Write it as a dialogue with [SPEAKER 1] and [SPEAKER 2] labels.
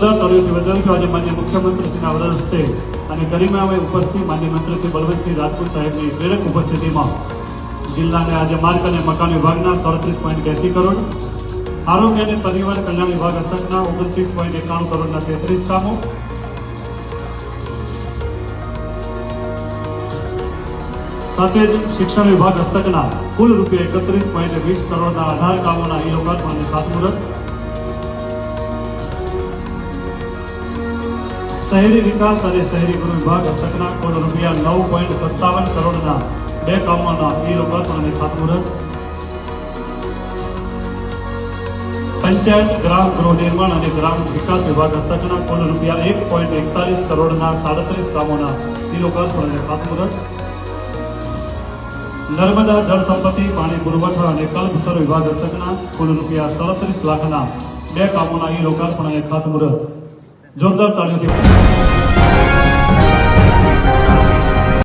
[SPEAKER 1] જોરદાર તાળીઓથી નિવેદન છું આજે માન્ય મુખ્યમંત્રીશ્રીના વરદ હસ્તે અને ગરિમામય ઉપસ્થિત માન્ય મંત્રીશ્રી બળવંતસિંહ રાજપૂત સાહેબની પ્રેરક ઉપસ્થિતિમાં જિલ્લાને આજે માર્ગ અને મકાન વિભાગના સડત્રીસ પોઈન્ટ એસી કરોડ, આરોગ્ય અને પરિવાર કલ્યાણ વિભાગ હસ્તકના ઓગણત્રીસ પોઈન્ટ એકાણું કરોડના તેત્રીસ કામો, સાથે જ શિક્ષણ વિભાગ હસ્તકના કુલ રૂપિયા એકત્રીસ પોઈન્ટ વીસ કરોડના અઢાર કામોના ઈ લોકાર્પણ અને ખાતમુહૂર્ત શહેરી વિકાસ અને શહેરી ગૃહ વિભાગ હસ્તકના કુલ રૂપિયા નવ પોઈન્ટ સત્તાવન કરોડના બે કામોના ઈ લોકાર્પણ અને ખાતમુહૂર્ત. પંચાયત, ગ્રામ ગૃહ નિર્માણ અને ગ્રામ વિકાસ વિભાગ હસ્તકના કુલ રૂપિયા એક પોઈન્ટ એકતાલીસ કરોડના સાડત્રીસ કામોના ઈ લોકાર્પણ અને ખાતમુહૂર્ત. નર્મદા જળ સંપત્તિ, પાણી પુરવઠા અને કલ્પસર વિભાગ હસ્તકના કુલ રૂપિયા સાડત્રીસ લાખના બે કામોના ઈ લોકાર્પણ અને ખાતમુહૂર્ત. जोरदार तालियों की